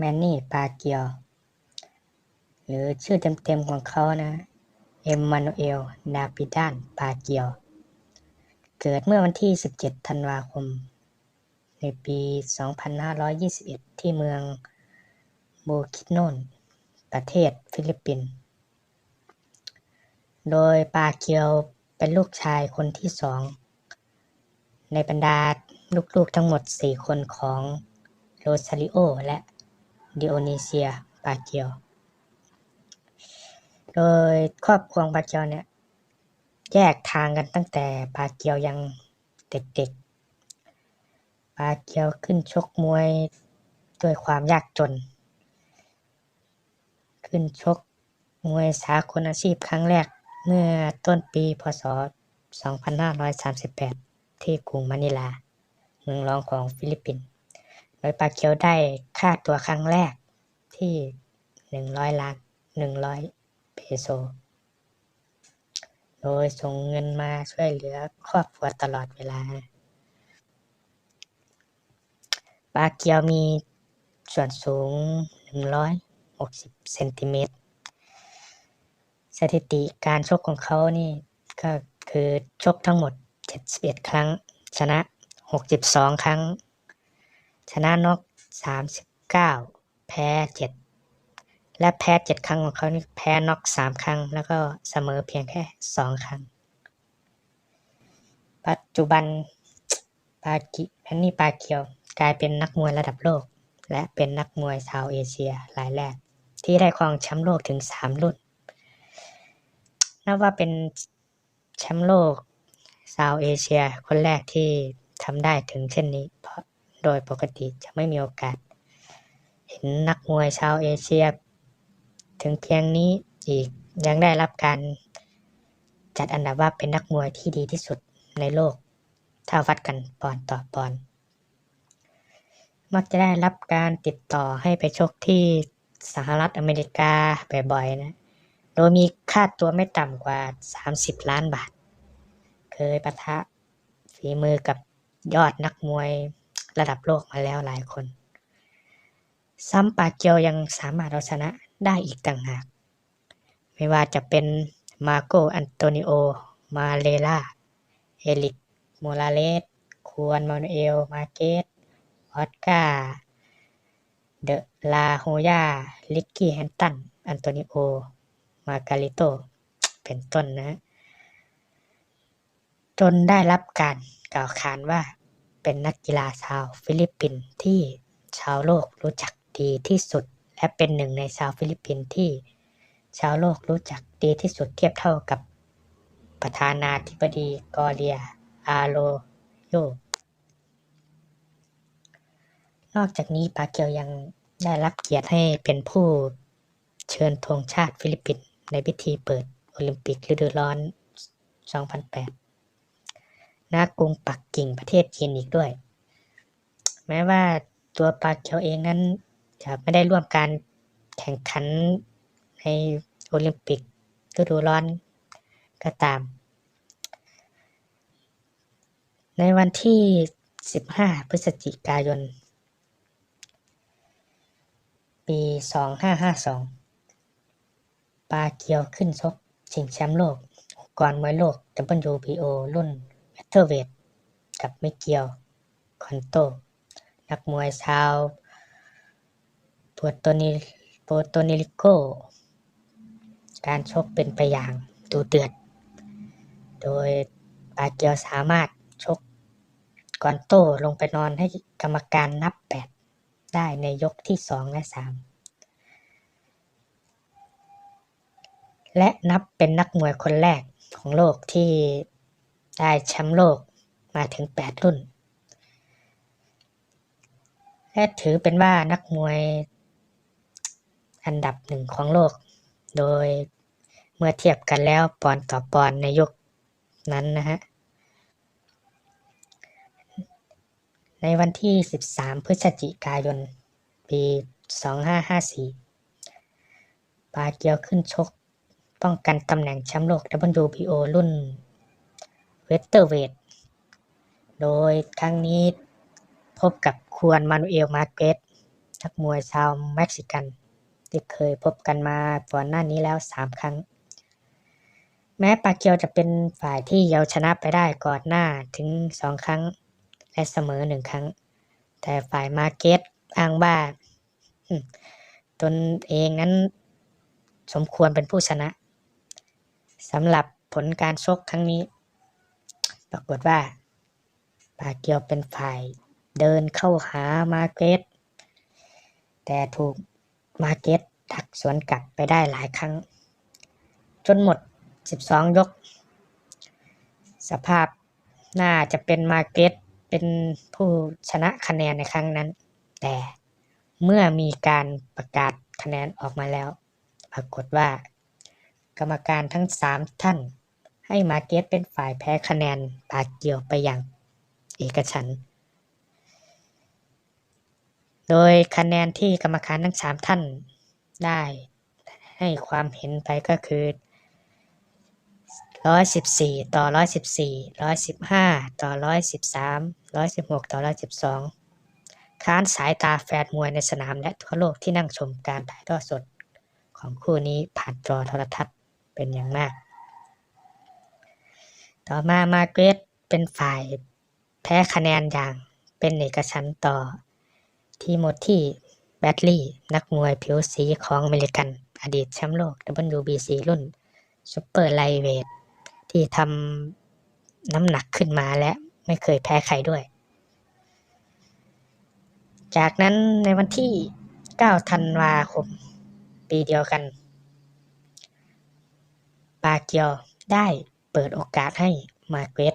แมนนี่ปาเกียว หรือชื่อเต็มๆของเขานะ เอ็มมานูเอล นาปิดานปาเกียว เกิดเมื่อวันที่ 17 ธันวาคม ในปี 2521 ที่เมืองโบคิโนน ประเทศฟิลิปปินส์ โดยปาเกียวเป็นลูกชายคนที่สอง ในบรรดาลูกๆทั้งหมด 4 คนของโรซาริโอและ ดิโอนิเซียปาเกียว โดยครอบครัวปาเกียวเนี่ย แยกทางกันตั้งแต่ปาเกียวยังเด็กๆ ปาเกียวขึ้นชกมวยด้วยความยากจน ขึ้นชกมวยสากลอาชีพครั้งแรกเมื่อต้นปีพศ 2538 ที่กรุงมะนิลา เมืองรองของฟิลิปปินส์ โดยปาเกียวได้ค่าตัวครั้งแรกที่ 100 ล้าน 100 เปโซ โดยส่งเงินมาช่วยเหลือครอบครัวตลอดเวลา ปาเกียวมีส่วนสูง 160 เซนติเมตร สถิติการชกของเขานี่ก็คือชกทั้งหมด 71 ครั้ง ชนะ 62 ครั้ง ชนะน็อก39แพ้7และแพ้7ครั้งของเขานี่แพ้น็อก3ครั้ง แล้วก็เสมอเพียงแค่2ครั้ง ปัจจุบันปากิแมนนี่ปาเกียว กลายเป็นนักมวยระดับโลก และเป็นนักมวยชาวเอเชียรายแรก ที่ได้ครองแชมป์โลกถึง3รุ่นนับว่าเป็นแชมป์โลกชาวเอเชียคนแรกที่ทำได้ถึงเช่นนี้เพราะ โดยปกติจะไม่มีโอกาส เห็นนักมวยชาวเอเชีย ถึงเพียงนี้อีกยังได้รับการจัดอันดับว่าเป็นนักมวยที่ดีที่สุดในโลก ถ้าวัดกันปอนต่อปอน มักจะได้รับการติดต่อให้ไปชกที่สหรัฐอเมริกาบ่อยๆนะ โดยมีค่าตัวไม่ต่ำกว่า 30 ล้านบาท เคยปะทะฝีมือกับยอดนักมวย ระดับโลกมาแล้วหลายคนซ้ำปาเกียวยังสามารถเอาชนะได้อีกต่างหาก ไม่ว่าจะเป็นมาโกอันโตนิโอ มาเลล่า เอลิก โมราเลส ควนมานูเอล มาเกตออสกาเดลาโฮยา ลิกกี้แฮนตัน อันโตนิโอ มาการิโต เป็นต้นนะ จนได้รับการกล่าวขานว่า เป็นนักกีฬาชาวฟิลิปปินส์ที่ชาวโลกรู้จักดีที่สุด และเป็นหนึ่งในชาวฟิลิปปินส์ที่ ชาวโลกรู้จักดีที่สุดเทียบเท่ากับประธานาธิบดีกอเรียอาโลโยนอกจากนี้ปาเกียวยังได้รับเกียรติให้เป็นผู้เชิญธงชาติฟิลิปปินส์ในพิธีเปิดโอลิมปิกฤดูร้อน 2008 ณกรุงปักกิ่งประเทศจีนอีกด้วย แม้ว่าตัวปาเกียวเองนั้นจะไม่ได้ร่วมการแข่งขันในโอลิมปิกฤดูร้อนก็ตาม ในวันที่ 15 พฤศจิกายน ปี 2552 ปาเกียวขึ้นชกชิงแชมป์โลกองค์กรมวยโลก WBO รุ่น เทอร์เวทกับไมิเกียวคอนโต นักมวยชาวปัวโตนิโปโตนิริโก การชกเป็นไปอย่างดูเดือด โดยปาเกียวสามารถชกกอนโตลงไปนอนให้กรรมการนับ8ได้ในยกที่2และ3และนับเป็นนักมวยคนแรกของโลกที่ ได้แชมป์โลกมาถึง 8 รุ่น และถือเป็นว่านักมวยอันดับหนึ่งของโลก โดยเมื่อเทียบกันแล้วปอนด์ต่อปอนด์ในยกนั้นนะฮะ ในวันที่ 13 พฤศจิกายน ปี 2554 ปาเกียวขึ้นชก ป้องกันตำแหน่งแชมป์โลก WBO รุ่น เวสเตอร์เวทโดยครั้งนี้พบกับควนมานูเอลมาเกตนักมวยชาวเม็กซิกัน ที่เคยพบกันมาก่อนหน้านี้แล้วสามครั้ง แม้ปาเกียวจะเป็นฝ่ายที่เอาชนะไปได้ก่อนหน้าถึงสองครั้ง และเสมอหนึ่งครั้ง แต่ฝ่ายมาเกตอ้างว่าตนเองนั้นสมควรเป็นผู้ชนะสำหรับผลการชกครั้งนี้ ปรากฏว่าปาเกียวเป็นฝ่ายเดินเข้าหามาเก็ตแต่ถูกมาเก็ตดักสวนกลับไปได้หลายครั้ง จนหมด 12 ยก สภาพน่าจะเป็นมาเก็ตเป็นผู้ชนะคะแนนในครั้งนั้น แต่เมื่อมีการประกาศคะแนนออกมาแล้ว ปรากฏว่า กรรมการทั้ง 3 ท่าน ให้มาเก็ตเป็นฝ่ายแพ้คะแนนปากเกียวไปอย่างเอกฉันท์โดยคะแนนที่กรรมการทั้ง3ท่านได้ให้ความเห็นไปก็คือร้อยสิบสี่ต่อร้อยสิบสี่ร้อยสิบห้าต่อร้อยสิบสามร้อยสิบหกต่อร้อยสิบสองค้านสายตาแฟนมวยในสนามและทั่วโลกที่นั่งชมการถ่ายทอดสดของคู่นี้ผ่านจอโทรทัศน์เป็นอย่างมาก ต่อมามาเกรตเป็นฝ่ายแพ้คะแนนอย่างเป็นเอกฉันต่อ ที่โมที่แบตลี่ นักมวยผิวสีของอเมริกัน อดีตแชมป์โลก WBC รุ่นซูเปอร์ไลเวทที่ทำน้ำหนักขึ้นมาและไม่เคยแพ้ใครด้วย จากนั้นในวันที่ 9 ธันวาคม ปีเดียวกัน ปาเกียวได้ เปิดโอกาสให้มาเกรต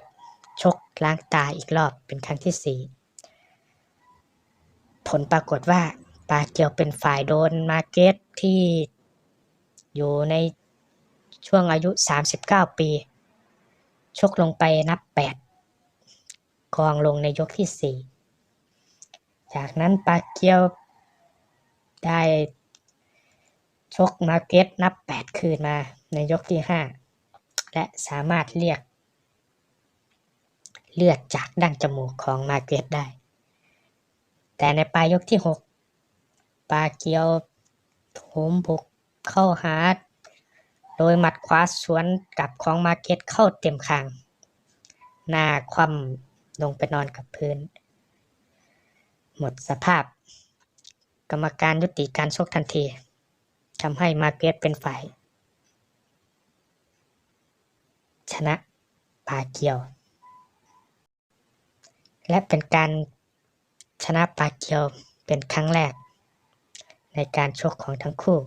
ชกล้างตาอีกรอบเป็นครั้งที่4ผลปรากฏว่าปาเกียวเป็นฝ่ายโดนมาเกรตที่อยู่ในช่วงอายุ 39 ปี ชกลงไปนับ 8 กองลงในยกที่ 4 จากนั้นปาเกียวได้ชกมาเก็ตนับ 8 คืนมาในยกที่ 5 และสามารถเรียก เลือดจากดั้งจมูกของมาเก็ตได้ แต่ในปลายยกที่ 6 ปาเกียวโถมบุกเข้าหา โดยหมัดขวาสวนกลับของมาเก็ตเข้าเต็มคาง หน้าคว่ำลงไปนอนกับพื้น หมดสภาพ กรรมการยุติการชกทันทีทำให้มาเก็ตเป็นฝ่าย ชนะปาเกียว และเป็นการชนะปาเกียวเป็นครั้งแรก ในการชกของทั้งคู่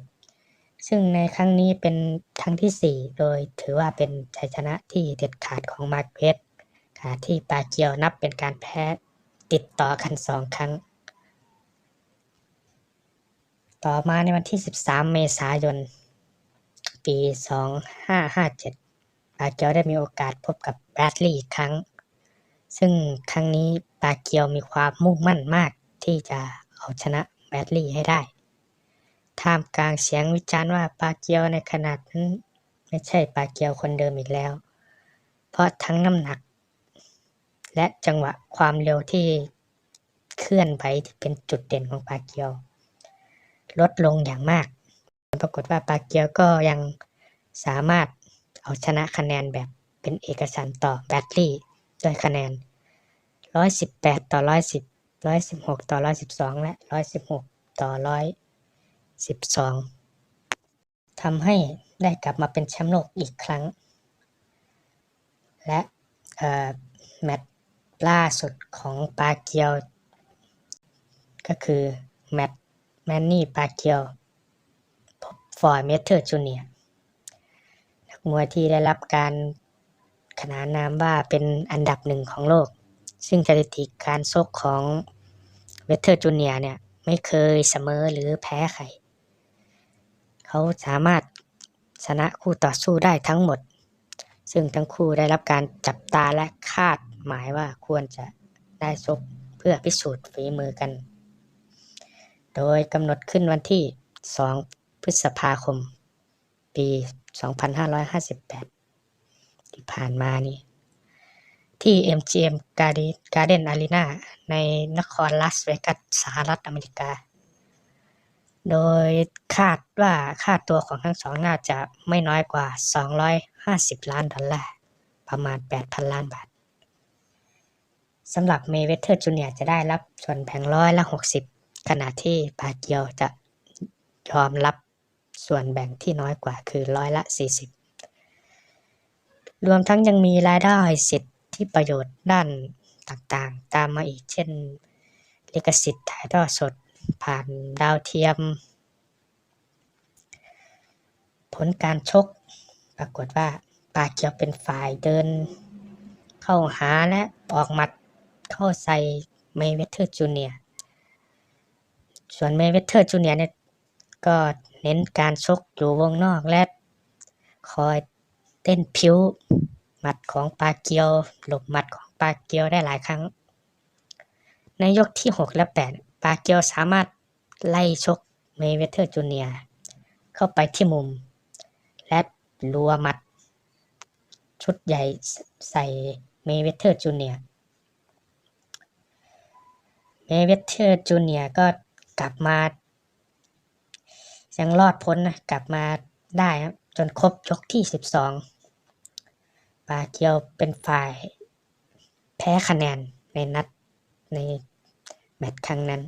ซึ่งในครั้งนี้เป็นครั้งที่ 4 โดยถือว่าเป็นชัยชนะที่เด็ดขาดของมาร์เกรตขณะที่ปาเกียวนับเป็นการแพ้ติดต่อกัน2ครั้ง ต่อมาในวันที่ 13 เมษายน ปี 2557 ปาเกียวได้มีโอกาสพบกับแบรดลีย์อีกครั้ง ซึ่งครั้งนี้ปาเกียวมีความมุ่งมั่นมากที่จะเอาชนะแบรดลีย์ให้ได้ ท่ามกลางเสียงวิจารณ์ว่าปาเกียวในขนาดนั้นไม่ใช่ปาเกียวคนเดิมอีกแล้ว เพราะทั้งน้ำหนัก และจังหวะความเร็วที่เคลื่อนไหวที่เป็นจุดเด่นของปาเกียว ลดลงอย่างมาก ปรากฏว่าปาเกียวก็ยังสามารถ เอาชนะคะแนนแบบเป็นเอกฉันท์ต่อแบตลี่ด้วยคะแนน 118 ต่อ 110 116 ต่อ 112 และ 116 ต่อ 112ทำให้ได้กลับมาเป็นแชมป์โลกอีกครั้ง และแมตช์ล่าสุดของปาเกียว ก็คือแมตช์แมนนี่ปาเกียวฟอร์เมเทอร์จูเนียนัก มวยที่ได้รับการขนานนามว่าเป็นอันดับหนึ่งของโลก ซึ่งสถิติการชกของเวเทอร์จูเนียเนี่ยไม่เคยเสมอหรือแพ้ใคร เขาสามารถชนะคู่ต่อสู้ได้ทั้งหมด ซึ่งทั้งคู่ได้รับการจับตาและคาดหมายว่าควรจะได้ชกเพื่อพิสูจน์ฝีมือกัน โดยกำหนดขึ้นวันที่ 2 พฤษภาคม ปี 2558 ที่ผ่านมานี่ที่ MGM Garden Arena ในนครลาสเวกัสสหรัฐอเมริกา โดยคาดว่าค่าตัวของทั้งสองน่าจะไม่น้อยกว่า 250 ล้านดอลลาร์ ประมาณ 8,000 ล้านบาทสำหรับเมเวเทอร์จูเนียจะได้รับส่วนแบ่งร้อยละ 60 ขณะที่ปาเกียวจะยอมรับ ส่วนแบ่งที่น้อยกว่าคือร้อยละ 40 รวมทั้งยังมีรายได้สิทธิประโยชน์ด้านต่างๆ ตามมาอีกเช่น ลิขสิทธิ์ถ่ายทอดสดผ่านดาวเทียม ผลการชกปรากฏว่าปาเกียวเป็นฝ่ายเดิน เข้าหาและออกหมัดเข้าใส่เมเวเทอร์จูเนียส่วนเมเวเทอร์จูเนียเนี่ย ก็เน้นการชกอยู่วงนอกและคอยเต้นผิวหมัดของปาเกียว หลบหมัดของปาเกียวได้หลายครั้ง ในยกที่ 6 และ 8 ปาเกียวสามารถไล่ชกเมเวเทอร์จูเนียเข้าไปที่มุม และรัวหมัด ชุดใหญ่ใส่เมเวเทอร์จูเนียเมเวเทอร์จูเนียก็กลับมา ยังรอดพ้นนะกลับมาได้ครับจนครบยกที่ 12 ปาเกียวเป็นฝ่ายแพ้คะแนนในนัดในแมตช์ครั้งนั้น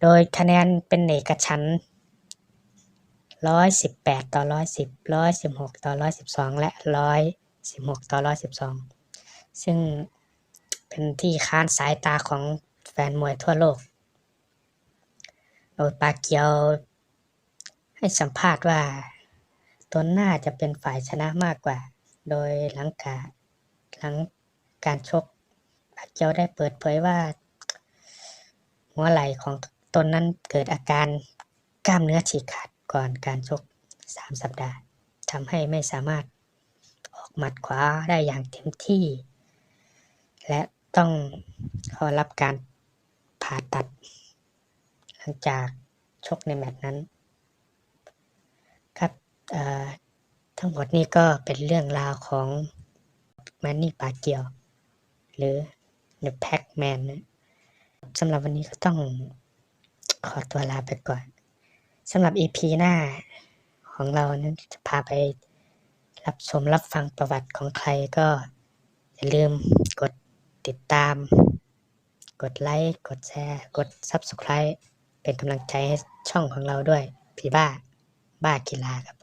โดยคะแนนเป็นเอกฉัน118 ต่อ 110 116 ต่อ 112 และ 116 ต่อ 112 ซึ่งเป็นที่ค้านสายตาของแฟนมวยทั่วโลก โดยปาเกียว ให้สัมภาษณ์ว่า ตนน่าจะเป็นฝ่ายชนะมากกว่า โดยหลังกาหลังการชกปาเกียวได้เปิดเผยว่า หัวไหล่ของตนนั้นเกิดอาการกล้ามเนื้อฉีกขาดก่อนการชก 3 สัปดาห์ทำให้ไม่สามารถออกหมัดขวาได้อย่างเต็มที่ และต้องข้ารับการผ่าตัด หลังจากชกในแมตช์นั้น ครับทั้งหมดนี้ก็เป็นเรื่องราวของแมนนี่ปาเกียว หรือ The Pac-Man นะสำหรับวันนี้ก็ต้องขอตัวลาไปก่อนสำหรับ EP หน้าของเรานั้นจะพาไปรับชมรับฟังประวัติของใครก็อย่าลืมกดติดตาม กดไลค์ กดแชร์ กด Subscribe เป็นกำลังใจให้ช่องของเราด้วย พี่บ้า บ้ากีฬาครับ